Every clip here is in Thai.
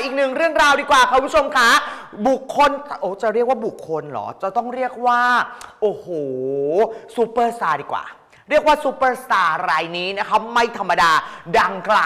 อีกหนึ่งเรื่องราวดีกว่าค่ะคุณผู้ชมคะบุคคลโอ้จะเรียกว่าบุคคลเหรอ จะต้องเรียกว่า โอ้โหซูเปอร์สตาร์ดีกว่า เรียกว่าซูเปอร์สตาร์รายนี้นะคะไม่ธรรมดาดังไกล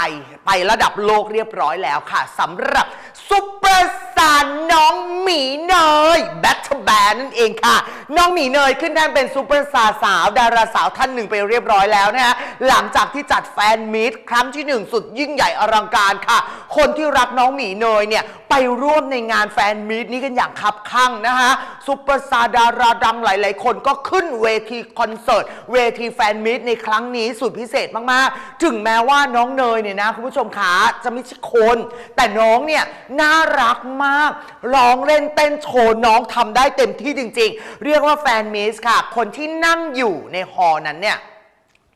ไประดับโลกเรียบร้อยแล้วค่ะสำหรับซูเปอร์สตาร์น้องหมีเนยแบทเทอร์แบนนั่นเองค่ะน้องหมีเนยขึ้นแท่นเป็นซูเปอร์สตาร์สาว ดาราสาวท่านหนึ่งไปเรียบร้อยแล้วนะฮะหลังจากที่จัดแฟนมีตครั้งที่หนึ่งสุดยิ่งใหญ่อลังการค่ะ คนที่รักน้องหมีเนยเนี่ยไปร่วมในงานแฟนมีตนี้กันอย่างคับคั่งนะฮะซูเปอร์สตาร์ดาราดังหลาย ๆ คนก็ขึ้นเวทีคอนเสิร์ตเวทีแฟนมีตในครั้งนี้สุดพิเศษมาก ๆ ถึงแม้ว่าน้องเนยเนี่ยนะคุณผู้ชมขาจะไม่ใช่คน แต่น้องเนี่ยน่ารักมากร้องเล่นเต้นโชว์น้องทำได้เต็มที่จริงๆเรียกว่าแฟนมิสค่ะ คนที่นั่งอยู่ในฮอร์นั้นเนี่ย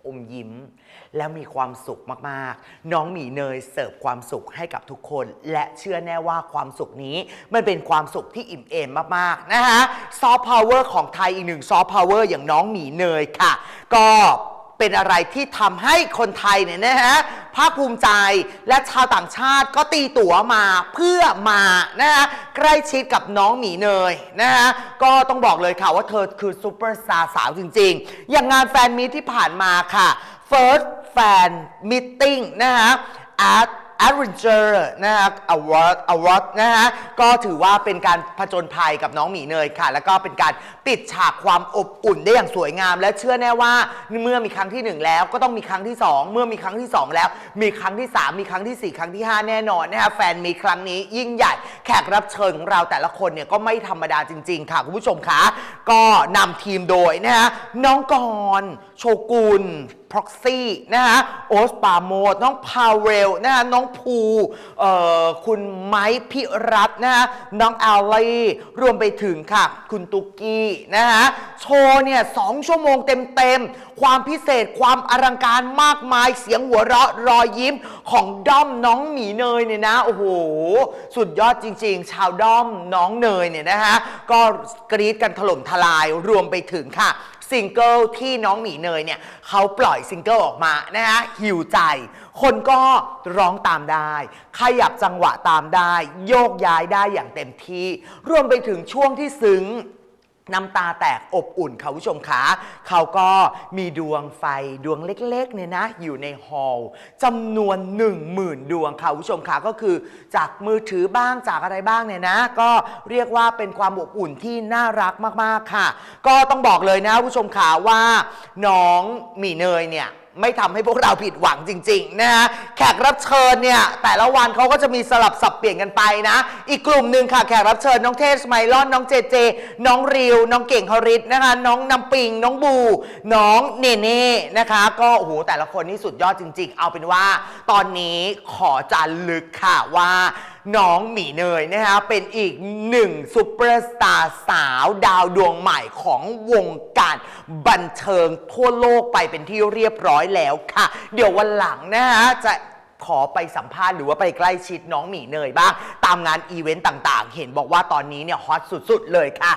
อมยิ้ม แล้วมีความสุขมากๆ น้องหมีเนยเสิร์ฟความสุขให้กับทุกคน และเชื่อแน่ว่าความสุขนี้ มันเป็นความสุขที่อิ่มเอมมากๆนะคะซอฟต์พาวเวอร์ของไทยอีกหนึ่งซอฟต์พาวเวอร์อย่างน้องหมีเนยค่ะ ก็ เป็นอะไรที่ทำให้คนไทยเนี่ยนะฮะภาคภูมิใจและชาวต่างชาติก็ตีตั๋วมาเพื่อมานะฮะใกล้ชิดกับน้องหมีเนยนะฮะก็ต้องบอกเลยค่ะว่าเธอคือซูเปอร์สตาร์สาวจริง ๆ อย่างงานแฟนมีตที่ผ่านมาค่ะ First Fan Meeting นะฮะ at Adventure นะฮะ Award Award นะฮะ ก็ถือว่าเป็นการผจญภัยกับน้องหมีเนยค่ะ แล้วก็เป็นการปิดฉากความอบอุ่นได้อย่างสวยงาม และเชื่อแน่ว่าเมื่อมีครั้งที่หนึ่งแล้วก็ต้องมีครั้งที่สองเมื่อมีครั้งที่สองแล้ว มีครั้งที่สามมีครั้งที่สี่ครั้งที่ห้าแน่นอนนะฮะแฟนมีครั้งนี้ยิ่งใหญ่ แขกรับเชิญของเราแต่ละคนเนี่ยก็ไม่ธรรมดาจริง ๆ ค่ะคุณผู้ชมคะ ก็นำทีมโดยนะฮะน้องกรณ์โชกุลพ็อกซี่นะฮะโอสปาโมดน้องพาวเวลนะฮะน้องภูเอ่อคุณไม้พิรัตน์นะฮะน้องแอลลี่รวมไปถึงค่ะ คุณตุกกี้นะฮะโชว์เนี่ยสองชั่วโมงเต็มๆ ความพิเศษความอลังการมากมายเสียงหัวเราะรอยยิ้มของด้อมน้องหมีเนยเนี่ยนะ โอ้โห สุดยอดจริงๆ ชาวด้อมน้องเนยเนี่ยนะฮะก็กรี๊ดกันถล่มทลายรวมไปถึงค่ะซิงเกิลที่น้องหมีเนยเนี่ยเขาปล่อยซิงเกิลออกมานะฮะหิวใจ คนก็ร้องตามได้ ขยับจังหวะตามได้ โยกย้ายได้อย่างเต็มที่ รวมไปถึงช่วงที่ซึ้ง น้ำตาแตกอบอุ่นค่ะผู้ชมขาเขาก็มีดวงไฟดวงเล็กๆเนี่ยนะ อยู่ในฮอลล์จำนวน 1 0,000 ดวงค่ะผู้ชมขาก็คือจากมือถือบ้างจากอะไรบ้างเนี่ยนะ ก็เรียกว่าเป็นความอบอุ่นที่น่ารักมากๆค่ะ ก็ต้องบอกเลยนะผู้ชมขาว่าน้องหมีเนยเนี่ย ไม่ทำให้พวกเราผิดหวังจริงๆนะฮะแขกรับเชิญเนี่ยแต่ละวันเขาก็จะมีสลับสับเปลี่ยนกันไปนะ อีกกลุ่มหนึ่งค่ะแขกรับเชิญน้องเทสไมลอนน้องเจเจ น้องริว น้องเก่งฮริตนะคะน้องน้ำปิง น้องบู น้องเนเน่นะคะ ก็โอ้โหแต่ละคนนี่สุดยอดจริง ๆ เอาเป็นว่า ตอนนี้ขอจารึกค่ะว่าน้องหมีเนยนะคะเป็นอีกหนึ่งซูเปอร์สตาร์สาวดาวดวงใหม่ของวงก การบันเทิงทั่วโลกไปเป็นที่เรียบร้อยแล้วค่ะ เดี๋ยววันหลังนะฮะจะขอไปสัมภาษณ์หรือว่าไปใกล้ชิดน้องหมีเนยบ้าง ตามงานอีเวนต์ต่างๆ เห็นบอกว่าตอนนี้เนี่ยฮอตสุดๆเลยค่ะ